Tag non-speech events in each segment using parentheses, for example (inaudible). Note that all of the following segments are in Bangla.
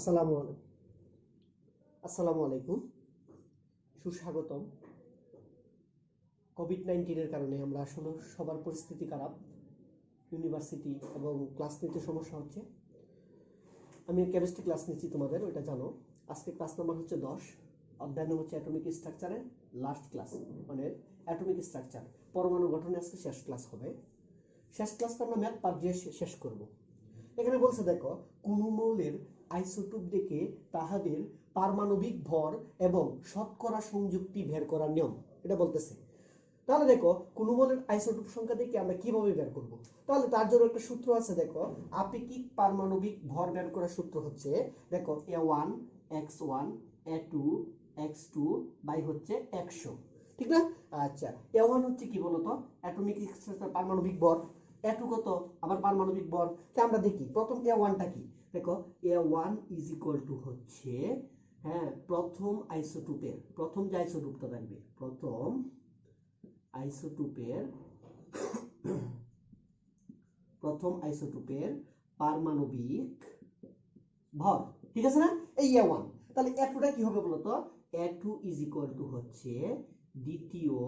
আসসালামু আলাইকুম। আসসালামু আলাইকুম। সুস্বাগতম। কোভিড নাইন্টিনের কারণে আমরা আসলে সবার পরিস্থিতি খারাপ ইউনিভার্সিটি এবং ক্লাস নিতে সমস্যা হচ্ছে। আমি কেমিস্ট্রি ক্লাস নিচ্ছি তোমাদের, ওইটা জানো। আজকে ক্লাস নাম্বার হচ্ছে দশ, অধ্যায় হচ্ছে অ্যাটমিক স্ট্রাকচারের লাস্ট ক্লাস মানে অ্যাটমিক স্ট্রাকচার পরমাণু গঠনে আজকে শেষ ক্লাস হবে। শেষ ক্লাসটা আমরা ম্যাথ পার দিয়ে শেষ করব। এখানে বলছে দেখো, কোন মৌলের আইসোটোপ দেখে তাহাদের পারমাণবিক ভর এবং শতকরা সংযুক্তি বের করার নিয়ম। এটা বলতেছে। তাহলে দেখো, কোন আইসোটোপ সংখ্যা দেখে আমরা কীভাবে বের করব? তাহলে তার জন্য একটা সূত্র আছে, দেখো। আপেক্ষিক পারমাণবিক ভর বের করার সূত্র হচ্ছে, দেখো A one X one A two X two by হচ্ছে একশো। ঠিক না? আচ্ছা এ ওয়ান হচ্ছে কি বলতো? অ্যাটমিক পারমাণবিক ভর। এ টু কত? আবার পারমাণবিক ভর। তা আমরা দেখি, প্রথম এ ওয়ানটা কি? দেখো A one is equal to হচ্ছে হ্যাঁ প্রথম আইসোটুপের, প্রথম যে আইসোটুপটা থাকবে, প্রথম আইসোটুপের প্রথম আইসোটুপের পারমাণবিক ভর, ঠিক আছে না? এই এ ওয়ান তাহলে এ টুটা কি হবে বলতো? A two is equal to হচ্ছে দ্বিতীয়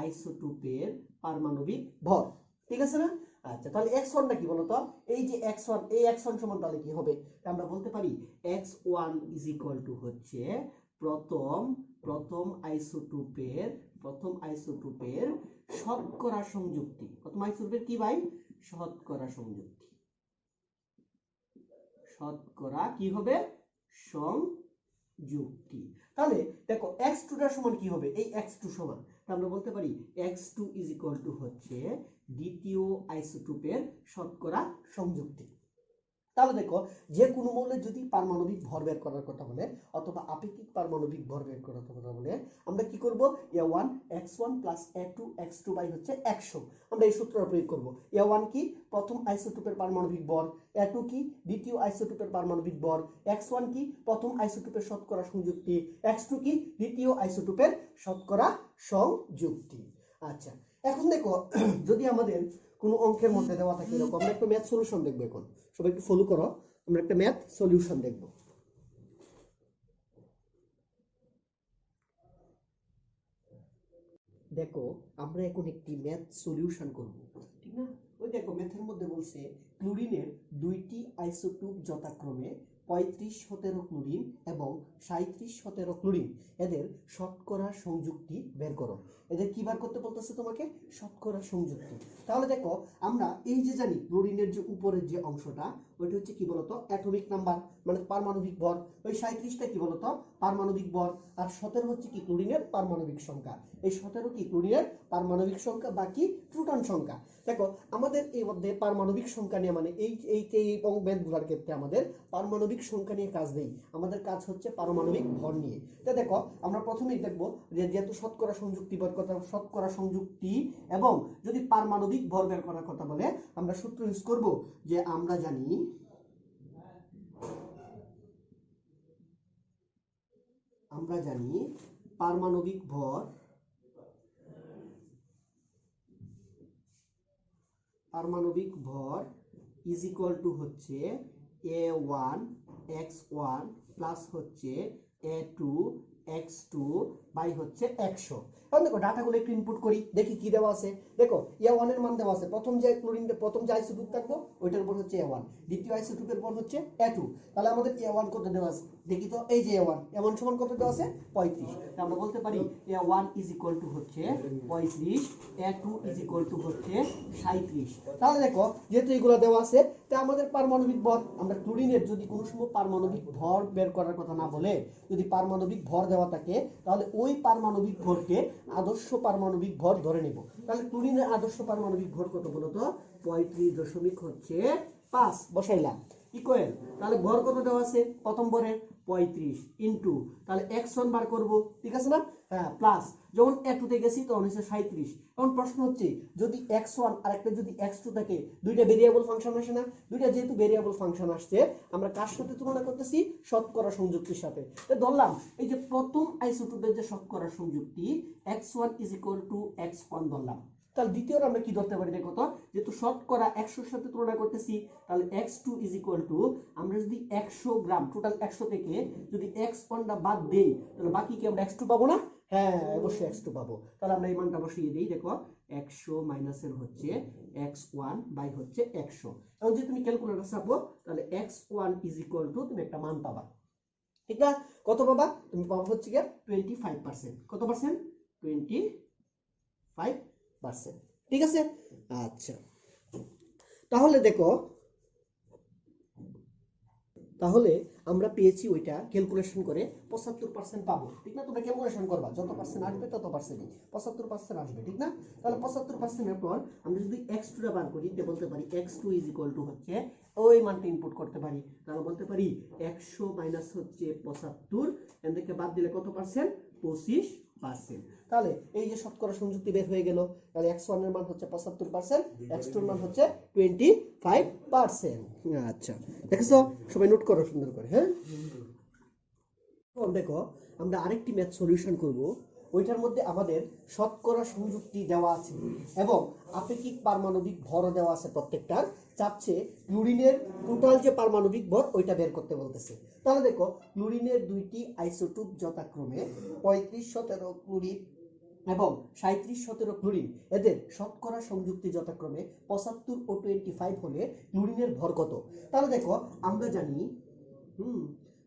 আইসোটুপের পারমাণবিক ভর, ঠিক আছে না? আচ্ছা তাহলে এক্স ওয়ানটা কি বলতো? এই যে এক্স ওয়ান এই এক্স ওয়ান সমান তাহলে কি হবে? আমরা বলতে পারি X one is equal to হচ্ছে প্রথম প্রথম আইসোটুপের প্রথম আইসোটুপের শতকরা সংযুক্তি। প্রথম আইসোটুপের কি ভাই? শতকরা সংযুক্তি। শতকরা কি হবে? সংযুক্তি। তাহলে দেখো এক্স টুটার সমান কি হবে? এই এক্স টু সমান। আমরা বলতে পারি X two is equal to হচ্ছে দ্বিতীয় আইসোটোপের শতকরা সংযুক্তি। তাহলে দেখো, যে কোনো মৌলের যদি পারমাণবিক ভর বের করার কথা বলে, অথবা আপেক্ষিক পারমাণবিক ভর বের করার কথা বলে, আমরা কি করব? A one X one plus A two X two by হচ্ছে একশো। আমরা এই সূত্র প্রয়োগ করব। এ ওয়ান কি? প্রথম আইসোটোপের পারমাণবিক ভর। এ টু কি? দ্বিতীয় আইসোটোপের পারমাণবিক ভর। এক্স ওয়ান কি? প্রথম আইসোটোপের শতকরা সংযুক্তি। এক্স টু কি? দ্বিতীয় আইসোটোপের শতকরা সংযুক্তি। আচ্ছা এখন দেখো, (clears throat) যদি আমাদের কোনো অঙ্কের মধ্যে দেওয়া থাকে, এরকম আমরা একটা ম্যাথ সলিউশন দেখব এখন। সবাই একটু ফলো করো, আমরা একটা ম্যাথ সলিউশন দেখব। দেখো, আমরা এখন একটি ম্যাথ সলিউশন করব, ঠিক না? ওই দেখো ম্যাথের মধ্যে বলছে ক্লোরিনের দুইটি আইসোটোপ যথাক্রমে পঁয়ত্রিশ সতেরো ক্লোরিন এবং সাঁত্রিশ সতেরো ক্লোরিন। এদের শতকরা সংযুক্তি বের করো। এদের কি বার করতে বলতেছে তোমাকে? শতকরা সংযুক্তি। তাহলে দেখো, আমরা এই যে জানি ক্লোরিনের যে উপরের যে অংশটা ওইটা হচ্ছে কি বলতো? অ্যাটমিক নাম্বার মানে পারমাণবিক ভর। ওই সাঁত্রিশটা কি বলতো? পারমাণবিক ভর। আর সতেরো হচ্ছে কি? ক্লোরিনের পারমাণবিক সংখ্যা। এই সতেরো কি? ক্লোরিনের পারমাণবিক সংখ্যা, বাকি প্রোটন সংখ্যা। দেখো, আমাদের এই মধ্যে পারমাণবিক সংখ্যা নিয়ে মানে এই এই এই ম্যাথগুলোর ক্ষেত্রে আমাদের পারমাণবিক সংখ্যা নিয়ে কাজ নেই। আমাদের কাজ হচ্ছে পারমাণবিক ভর নিয়ে। তো দেখো, আমরা প্রথমেই দেখব যে যেহেতু শতকরা সংযুক্তি বের কথা, শতকরা সংযুক্তি এবং যদি পারমাণবিক ভর বের করার কথা বলে, আমরা সূত্র ইউজ করব যে আমরা জানি আমরা জানি পারমাণবিক ভর পারমাণবিক ভর ইজ ইকুয়াল টু হচ্ছে A one X one plus হচ্ছে A two X two by হচ্ছে একশো। এখন দেখো, ডাটাগুলো একটু ইনপুট করি, দেখি কি দেওয়া আছে। দেখো এ ওয়ানের মান দেওয়া আছে। প্রথম যে ক্লোরিন প্রথম যে আইসোটুপ থাকব, ওইটার উপর হচ্ছে এ ওয়ান দ্বিতীয় আইসোটুপের উপর হচ্ছে এ টু তাহলে আমাদের এ ওয়ান কত দেওয়া আছে? দেখি তো, এই যে ওয়ান এ ওয়ান সমান কত দেওয়া আছে? পঁয়ত্রিশ। আমরা বলতে পারি A one is equal to হচ্ছে পঁয়ত্রিশ A two is equal to হচ্ছে সাঁত্রিশ তাহলে দেখো, যেহেতু এগুলো দেওয়া আছে, তা আমাদের পারমাণবিক ভর, আমরা ক্লোরিনের যদি কোনো সময় পারমাণবিক ভর বের করার কথা না বলে, যদি পারমাণবিক ভর দেওয়া থাকে, তাহলে ওই পারমাণবিক ভরকে আদর্শ পারমাণবিক ভর ধরে নেব। তাহলে ক্লোরিনের আদর্শ পারমাণবিক ভর কত বলতো? পঁয়ত্রিশ দশমিক হচ্ছে পাঁচ। বসাইলাম। ইকুয়াল তাহলে ভর কত দেওয়া আছে? প্রথম ভরের পঁয়ত্রিশ ইন্টু তাহলে এক্স ওয়ান বার করব, ঠিক আছে না? হ্যাঁ প্লাস যখন এ টুতে গেছি, তখন হচ্ছে সাঁত্রিশ এখন প্রশ্ন হচ্ছে, যদি এক্স ওয়ান আর একটা যদি এক্স টু থাকে, দুইটা ভেরিয়েবল ফাংশন আসে না? দুইটা যেহেতু ভেরিয়েবল ফাংশন আসছে, আমরা কার সাথে তুলনা করতেছি? শতকরা সংযুক্তির সাথে। ধরলাম, এই যে প্রথম আইসোটোপের যে শতকরা সংযুক্তি X one is equal to X one ধরলাম। তাহলে দ্বিতীয়টা আমরা কি ধরতে পারি দেখো তো? যেহেতু শতকরা একশোর সাথে তুলনা করতেছি, তাহলে X two is equal to আমরা যদি একশো গ্রাম টোটাল একশো থেকে যদি এক্স ওয়ানটা বাদ দেই, তাহলে বাকি কি আমরা এক্স টু পাবো না? হ্যাঁ অবশ্যই এক্স টু পাবো। তাহলে আমরা এই মানটা বসিয়ে দিই, দেখো, একশো মাইনাসের হচ্ছে এক্স ওয়ান বাই হচ্ছে একশো। এখন যদি তুমি ক্যালকুলেটর চাপো তাহলে X one is equal to তুমি একটা মান পাবা। ঠিক না? কত পাবা? তুমি পাবা হচ্ছে গিয়ে টোয়েন্টি ফাইভ পার্সেন্ট কত পার্সেন্ট টোয়েন্টি ফাইভ পার্সেন্ট ঠিক আছে? আচ্ছা। তাহলে দেখো, তাহলে আমরা পেয়েছি ওইটা ক্যালকুলেশন করে পঁচাত্তর পার্সেন্ট পাবো। ঠিক না? তোমরা ক্যালকুলেশন করবা, যত পার্সেন্ট আসবে তত পার্সেন্টই পঁচাত্তর পার্সেন্ট আসবে, ঠিক না? তাহলে পঁচাত্তর পার্সেন্টের পর আমরা যদি এক্স টুটা বার করি তাহলে বলতে পারি X two is equal to হচ্ছে ওই মানটা ইনপুট করতে পারি। তাহলে বলতে পারি একশো মাইনাস হচ্ছে পঁচাত্তর এখান থেকে বাদ দিলে কত পার্সেন্ট পঁচিশ। পার্সেন্ট। তাহলে এই যে শতকরা সংযুক্তি বের হয়ে গেল, তাহলে এক্স ওয়ানের মান হচ্ছে পঁচাত্তর পার্সেন্ট এক্স টু এর মান হচ্ছে টোয়েন্টি ফাইভ পার্সেন্ট আচ্ছা দেখেছ? সবাই নোট করো সুন্দর করে হ্যাঁ? দেখো, আমরা আরেকটি ম্যাথ সলিউশন করব। ওইটার মধ্যে আমাদের শতকরা সংযুক্তি দেওয়া আছে। এবং আপেক্ষিক পারমাণবিক ভরও দেওয়া আছে প্রত্যেকটার। চাচ্ছে ক্লোরিনের টোটাল যে পারমাণবিক ভর ওইটা বের করতে বলতেছে। তাহলে দেখো ক্লোরিনের দুইটি আইসোটোপ যথাক্রমে পঁয়ত্রিশ সতেরো ক্লোরিন এবং সাঁত্রিশ সতেরো ক্লোরিন এদের শতকরা সংযুক্তি যথাক্রমে পঁচাত্তর ও টোয়েন্টি ফাইভ হলে ক্লোরিনের ভর কত? তাহলে দেখো আমরা জানি হুম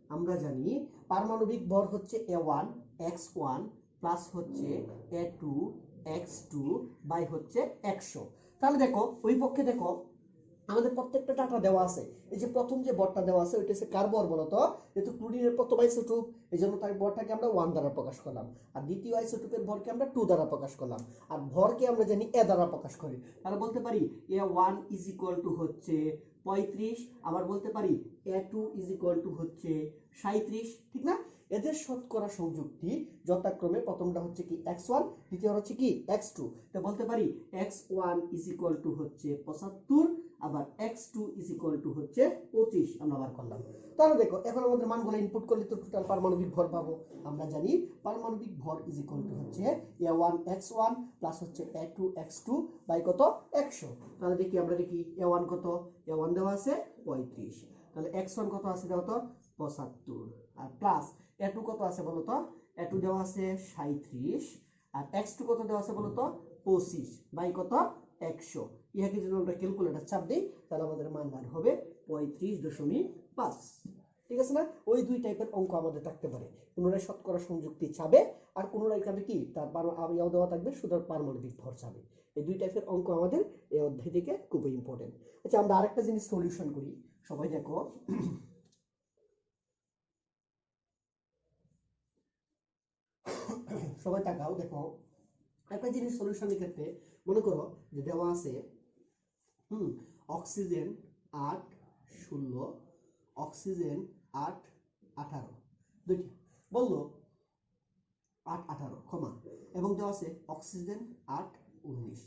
আমরা জানি পারমাণবিক ভর হচ্ছে A one X one plus হচ্ছে A two X two by হচ্ছে একশো। তাহলে দেখো, ওই পক্ষে দেখো, আমাদের প্রত্যেকটা ডাটা দেওয়া আছে। এই যে প্রথম যে বরটা দেওয়া আছে, ওইটা হচ্ছে কার বর বলতো? যেহেতু ক্লোরিনের প্রথম আইসোটুপ এই জন্য তার বরটাকে আমরা ওয়ান দ্বারা প্রকাশ করলাম। আর দ্বিতীয় আইসোটুপের ভরকে আমরা টু দ্বারা প্রকাশ করলাম। আর ভরকে আমরা জানি এ দ্বারা প্রকাশ করি। তাহলে বলতে পারি A one is equal to হচ্ছে পঁয়ত্রিশ, আবার বলতে পারি A two is equal to হচ্ছে সাঁত্রিশ ঠিক না? এদের শতকরা সংযুক্তি যথাক্রমে প্রথমটা হচ্ছে কি এক্স ওয়ান দ্বিতীয় হচ্ছে কি এক্স টু। তো বলতে পারি X one is equal to হচ্ছে পঁচাত্তর, আবার X two is equal to হচ্ছে পঁচিশ আমরা বার করলাম। তাহলে দেখো, এখন আমাদের মানগুলো ইনপুট করলে তো টোটাল পারমাণবিক ভর পাবো। আমরা জানি পারমাণবিক ভর ইজ ইকুয়াল টু হচ্ছে A one X one plus হচ্ছে A two X two by কত? একশো। তাহলে দেখি আমরা দেখি এ ওয়ান কত? এ ওয়ান দেওয়া আছে পঁয়ত্রিশ। তাহলে এক্স ওয়ান কত আছে দেওয়া তো? পঁচাত্তর। আর প্লাস এ টু কত আছে বলো তো এ টু দেওয়া আছে সাঁত্রিশ আর এক্স টু কত দেওয়া আছে বলো তো পঁচিশ। বাই কত? একশো। ইহাকে যদি আমরা ক্যালকুলেটার চাপ দিই, তাহলে আমাদের মান মান হবে পঁয়ত্রিশ দশমিক পাঁচ। ঠিক আছে না? ওই দুই টাইপের অঙ্ক আমাদের থাকতে পারে। পুনরায় শতকরা সংযুক্তি চাবে, আর পুনরায় চাবে কি? তার ইয়াও দেওয়া থাকবে শুধু পারমাণবিক ভর চাবে। এই দুই টাইপের অঙ্ক আমাদের এই অধ্যায় থেকে খুবই ইম্পর্টেন্ট আচ্ছা আমরা আরেকটা জিনিস সলিউশন করি। সবাই দেখো সবাই তাকাও, দেখো। একটা জিনিস সলিউশনের ক্ষেত্রে মনে করো যে দেওয়া আছে, হুম অক্সিজেন আট ষোলো অক্সিজেন আট আঠারো। দুইটি বলল আট আঠারো ক্ষমা এবং দেওয়া আছে অক্সিজেন আট উনিশ।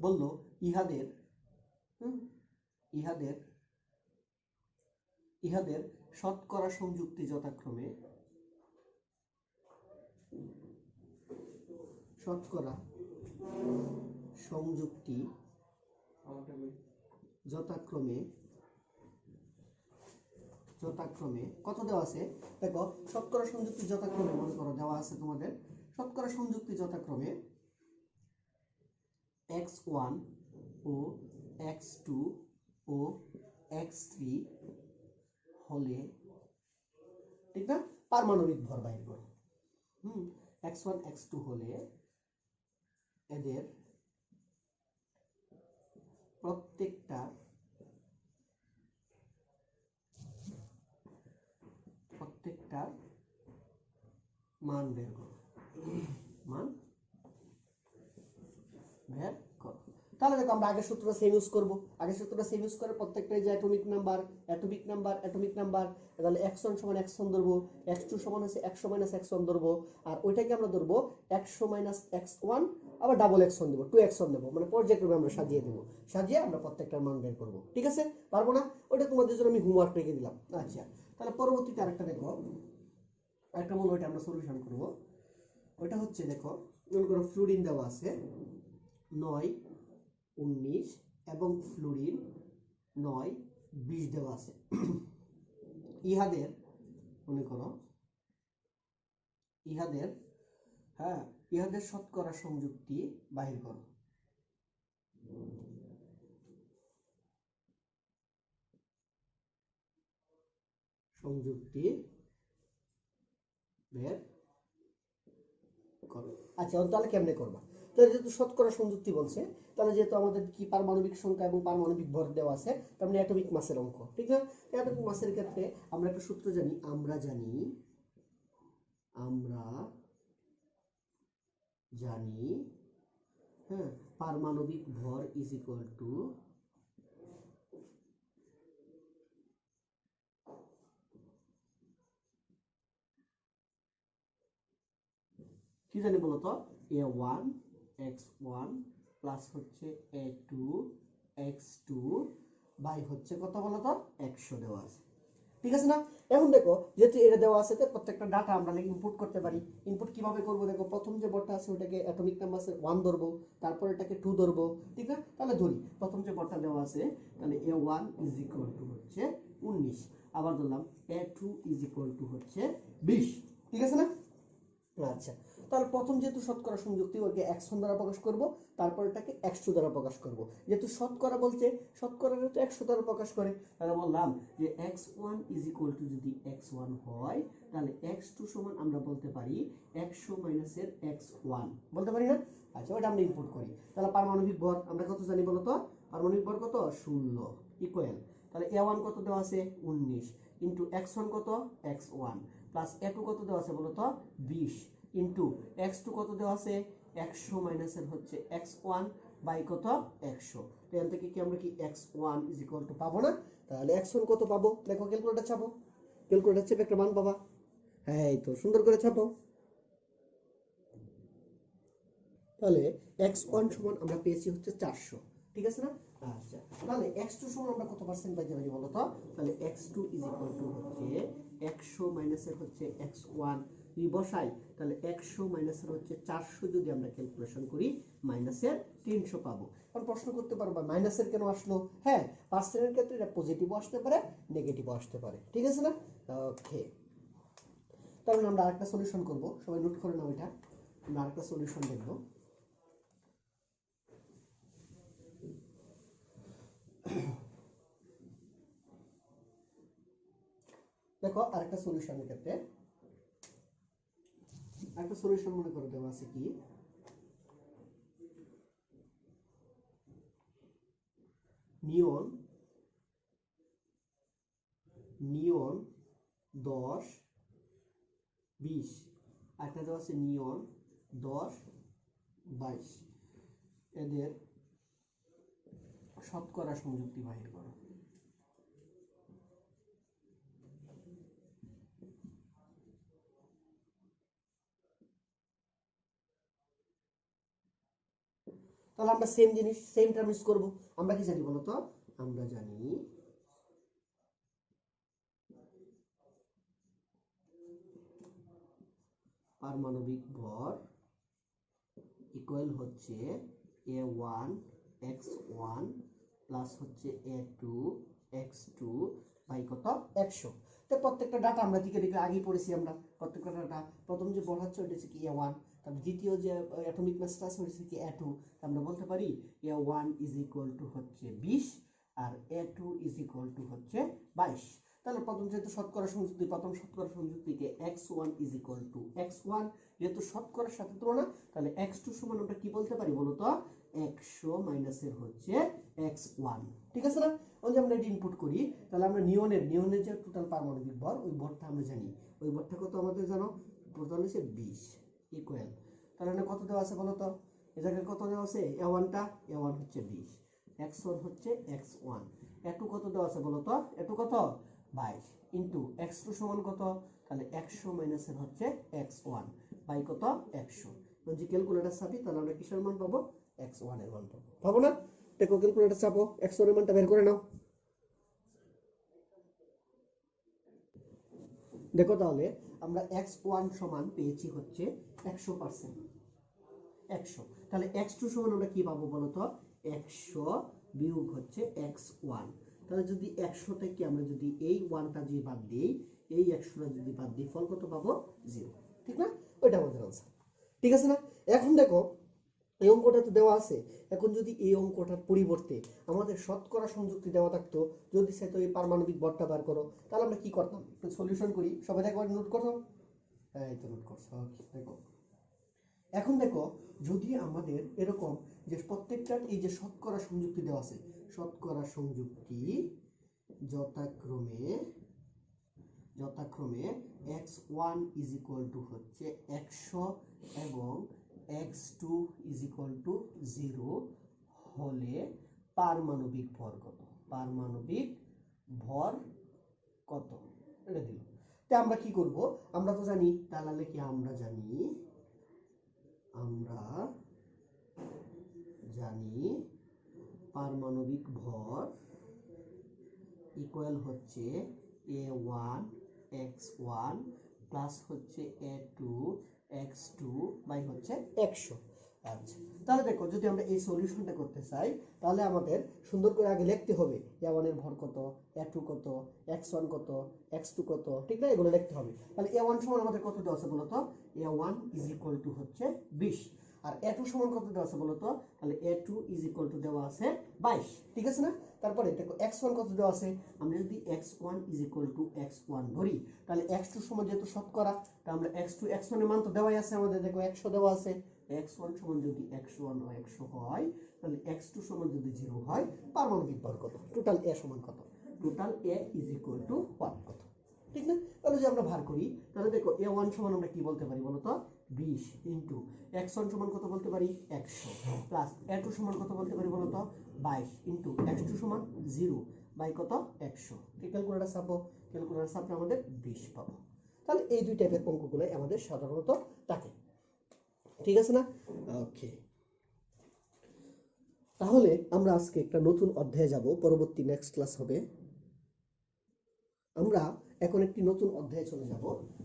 বলল ইহাদের, হুম, ইহাদের ইহাদের শতকরা সংযুক্তি যথাক্রমে শতকরা সংযুক্তি যথাক্রমে যথাক্রমে কত দেওয়া আছে? দেখো, শতকরা সংযুক্তি যথাক্রমে মনে করো দেওয়া আছে তোমাদের। শতকরা সংযুক্তি যথাক্রমে এক্স ওয়ান ও এক্স টু ও এক্স থ্রি হলে, ঠিক না? পারমাণবিক ভর বাইর করো। হুম, এক্স ওয়ান, এক্স টু হলে এদের প্রত্যেকটা প্রত্যেকটা মান বের করো। মান বের করো। তাহলে দেখো আমরা আগের সূত্রটা সেম ইউজ করব। আগের সূত্রটা সেম ইউজ করে প্রত্যেকটা যে atomic number atomic number atomic number তাহলে এক্স সমান এক্স ধরবো। এক্স সমান হচ্ছে একশো মাইনাস এক্স ধরবো। আর ওইটাকে আমরা ধরবো একশো মাইনাস এক্স ওয়ান আবার ডাবল এক্স ওয়ান দেবো টু এক্স ওয়ান দেবো মানে পর্যায়ক্রমে আমরা সাজিয়ে দেবো। সাজিয়ে আমরা প্রত্যেকটার মান বের করব, ঠিক আছে? পারব না? ওইটা তোমাদের জন্য আমি হোমওয়ার্ক রেখে দিলাম। আচ্ছা তাহলে পরবর্তীতে আরেকটা দেখো। আরেকটা মনে ওইটা আমরা সলিউশন করব। ওইটা হচ্ছে দেখো মনে করো ফ্লুরিন দেওয়া আছে, নয়, উনিশ, এবং ফ্লুরিন নয়, বিশ দেওয়া আছে। ইহাদের, মনে করো, ইহাদের হ্যাঁ ইহাদের শতকরা সংযুক্তি বাহির করো। সংযুক্তি বের করো। আচ্ছা তাহলে কেমনে করবা? তাহলে যেহেতু শতকরা সংযুক্তি বলছে, তাহলে যেহেতু আমাদের কি পারমাণবিক সংখ্যা এবং পারমাণবিক ভর দেওয়া আছে, তার অ্যাটমিক মাসের অঙ্ক, ঠিক না অ্যাটমিক মাসের ক্ষেত্রে আমরা একটা সূত্র জানি, আমরা জানি, আমরা জানি। হ্যাঁ পারমাণবিক ভর ইজ ইকুয়াল টু কি জানি বলতো? A one X one plus হচ্ছে A two X two by হচ্ছে কত বলতো? একশো দেওয়া আছে। ঠিক আছে না? এখন দেখো, যেহেতু এটা দেওয়া আছে প্রত্যেকটা ডাটা আমরা ইনপুট করতে পারি। ইনপুট কীভাবে করব? দেখো, প্রথম যে বটটা আছে, ওটাকে অ্যাটমিক নাম্বার ওয়ান ধরবো, তারপর এটাকে টু ধরবো, ঠিক না? তাহলে ধরি, প্রথম যে বটটা দেওয়া আছে, তাহলে A one is equal to হচ্ছে উনিশ। আবার ধরলাম A two is equal to হচ্ছে বিশ, ঠিক আছে না? আচ্ছা। তাহলে প্রথম যেহেতু শতকরা সংযুক্তি ওকে একশো দ্বারা প্রকাশ করব, তারপর এটাকে একশো দ্বারা প্রকাশ করব। যেহেতু শতকরা বলছে শতকরা তো একশো দ্বারা প্রকাশ করে। তাহলে বললাম যে X one is equal to যদি এক্স ওয়ান হয়, তাহলে এক্স টু সমান আমরা বলতে পারি একশো মাইনাসের এক্স ওয়ান বলতে পারি না? আচ্ছা ওটা আমরা ইম্পোর্ট করি। তাহলে পারমাণবিক ভর, আমরা কত জানি বলতো? পারমাণবিক ভর কত? ষোলো ইকুয়াল তাহলে এ ওয়ান কত দেওয়া আছে? উনিশ। ইন্টু এক্স ওয়ান কত? X one plus A two কত দেওয়া আছে বলতো? বিশ। ইন্টু এক্স টু কত দেওয়া আছে? একশো মাইনাসের হচ্ছে এক্স ওয়ান বাই কত? একশো। তো এখান থেকে কি আমরা কি X one is equal to পাবো না? তাহলে এক্স ওয়ান কত পাবো? দেখো ক্যালকুলেটার ছাপো। ক্যালকুলেটার চেপে একটা মান পাবা। হ্যাঁ এই তো সুন্দর করে ছাপো। তাহলে এক্স ওয়ান সমান আমরা পেয়েছি হচ্ছে চারশো। ঠিক আছে না? আচ্ছা তাহলে এক্স টু সমান আমরা কত পার্সেন্ট পাইতে পারি বলো তো তাহলে X two is equal to হচ্ছে একশো মাইনাসের হচ্ছে এক্স ওয়ান বসাই, তাহলে একশো মাইনাসের হচ্ছে চারশো যদি আমরা ক্যালকুলেশন করি, মাইনাসের তিনশো পাবো। কারণ প্রশ্ন করতে পারব, মাইনাসের কেন আসলো? হ্যাঁ পার্সেন্টের ক্ষেত্রে এটা পজিটিভও আসতে পারে নেগেটিভও আসতে পারে। ঠিক আছে না? ওকে তাহলে আমরা আরেকটা সলিউশন করব। সবাই নোট করে নাও এটা। আমরা আরেকটা সলিউশন দেখব। দেখো, আরেকটা সলিউশনের ক্ষেত্রে আরেকটা সলিউশন মনে করে দেওয়া আছে কি? নিয়ন নিয়ন দশ, বিশ। একটা দেওয়া আছে নিয়ন দশ, বাইশ। এদের শতকরা সংযুক্তি বাহির করো। তাহলে আমরা সেম জিনিস সেম টার্ম ইউজ করব। আমরা কি জানি বলো তো আমরা জানি পারমাণবিক ভর ইকুয়াল হচ্ছে A one X one plus হচ্ছে A two X two by কত? একশো। তো প্রত্যেকটা ডাটা আমরা দিকে দিকে আগেই পড়েছি আমরা। প্রত্যেকটা ডাটা প্রথম যে বড় হচ্ছে ওটা হচ্ছে কি এ ওয়ান তারপর দ্বিতীয় যে অ্যাটমিক মাসটা আছে হচ্ছে কি এ টু আমরা বলতে পারি A one is equal to হচ্ছে বিশ, আর A two is equal to হচ্ছে বাইশ। তাহলে প্রথম যেহেতু শতকরা সংযুক্তি, প্রথম শতকরা সংযুক্তিকে X one is equal to X one যেহেতু শতকরার সাথে তুলনা, তাহলে এক্স টু সমান আমরা কি বলতে পারি বলো তো একশো মাইনাসের হচ্ছে এক্স ওয়ান ঠিক আছে না? ওই যে আমরা এটা ইনপুট করি, তাহলে আমরা নিয়নের নিয়নের যে টোটাল পারমাণবিক ভর ওই ভরটা আমরা জানি। ওই ভরটা কত আমাদের জানো? টোটাল হচ্ছে বিশ। ইকুয়াল তাহলে এখানে কত দেওয়া আছে বলো তো? এ জায়গায় কত দেওয়া আছে? এ ওয়ানটা, এ ওয়ান হচ্ছে বিশ। এক্স ওয়ান হচ্ছে এক্স ওয়ান। এ টু কত দেওয়া আছে বলো তো? এ টু কত? বাইশ। ইন্টু এক্স টু সমান কত? তাহলে একশো মাইনাসের হচ্ছে এক্স ওয়ান। বাই কত? একশো। যদি ক্যালকুলেটার চাপি তাহলে আমরা কিসের মান পাবো? এক্স ওয়ানের মান পাবো। পাবো না? দেখো ক্যালকুলেটার চাপো এক্স ওয়ানের মানটা বের করে নাও। দেখো তাহলে, আমরা এক্স ওয়ান সমান পেয়েছি হচ্ছে একশো পার্সেন্ট একশো। তাহলে এক্স টু সমান আমরা কি পাবো বলতো একশো বিয়োগ হচ্ছে এক্স ওয়ান। তাহলে যদি একশো থেকে আমরা যদি এই ওয়ানটা যদি বাদ দিই, এই একশোটা যদি বাদ দিই, ফল কত পাবো? জিরো। ঠিক না? ওইটা আমাদের আনসার ঠিক আছে না? এখন দেখো, এই অঙ্কটা তো দেওয়া আছে, এখন যদি এই অঙ্কটার পরিবর্তে আমাদের শতকরা সংযুক্তি দেওয়া থাকতো, যদি সে তো এই পারমাণবিক বটটা বার করো, তাহলে আমরা কি করতাম? সলিউশন করি। সবাই একবার নোট করো। হ্যাঁ এই তো নোট করছ দেখো। এখন দেখো, যদি আমাদের এরকম যে প্রত্যেকটার এই যে শতকরা সংযুক্তি দেওয়া আছে, শতকরা সংযুক্তি যথাক্রমে যথাক্রমে X one is equal to হচ্ছে একশো এবং X two is equal to zero হলে পারমাণবিক ভর কত? পারমাণবিক ভর কত? এটা দিল। তা আমরা কি করব? আমরা তো জানি, তাহলে কি আমরা জানি আমরা জানি পারমাণবিক ভর ইকুয়াল হচ্ছে A one X one plus হচ্ছে A two X two by হচ্ছে একশো। তাহলে দেখো, যদি আমরা এই সলিউশনটা করতে চাই, তাহলে আমাদের সুন্দর করে আগে লিখতে হবে এ ওয়ানের ভর কত এ টু কত এক্স ওয়ান কত এক্স টু কত, ঠিক না? এগুলো লিখতে হবে। তাহলে এ ওয়ান সমান আমাদের কত দেওয়া আছে বলতো A one is equal to হচ্ছে বিশ। আর এ টু সমান কত দেওয়া আছে বলতো তাহলে A two is equal to দেওয়া আছে বাইশ। ঠিক আছে না? তারপরে দেখো এক্স ওয়ান কত দেওয়া আছে? আমরা যদি X one is equal to X one ধরি, তাহলে এক্স টু সমান যেহেতু শতকরা, তা আমরা এক্স টু এক্স ওয়ানের মান তো দেওয়াই আছে আমাদের। দেখো, একশো দেওয়া আছে। এক্স ওয়ান সমান যদি একশো ওয়ান ও একশো হয়, তাহলে এক্স টু সমান যদি জিরো হয়, পারমাণবিক ভর কত? টোটাল এ সমান কত? Total A is equal to one কত? ঠিক না? তাহলে যদি আমরা ভার করি, তাহলে দেখো এ ওয়ান সমান আমরা কি বলতে পারি বলতো? বিশ ইন্টু এক্স ওয়ান সমান কত বলতে পারি? একশো। প্লাস এ টু সমান কত বলতে পারি বলতো? বাইশ ইন্টু এক্স টু সমান জিরো বাই কত? একশো। ক্যালকুলেটার ছাপবো ক্যালকুলেটার ছাপলে আমাদের বিশ পাবো। তাহলে এই দুই টাইপের অঙ্কগুলো আমাদের সাধারণত থাকে। ঠিক আছে না? ওকে তাহলে আমরা আজকে একটা নতুন অধ্যায়ে যাব, পরবর্তী নেক্সট ক্লাস হবে। আমরা এখন একটি নতুন অধ্যায়ে চলে যাব।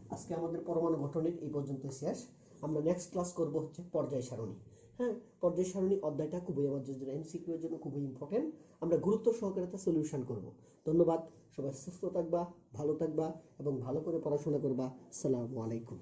আজকে আমাদের পরমাণু গঠনের এই পর্যন্ত শেষ। আমরা নেক্সট ক্লাস করব হচ্ছে পর্যায় সারণী। হ্যাঁ পর্যায় সারণী অধ্যায়টা খুবই আমাদের জন্য, এমসিকিউ এর জন্য খুবই ইম্পর্টেন্ট আমরা গুরুত্ব সহকারে তা সলিউশন করব। ধন্যবাদ। সবাই সুস্থ থাকবা, ভালো থাকবা এবং ভালো করে পড়াশোনা করবা। আসসালামু আলাইকুম।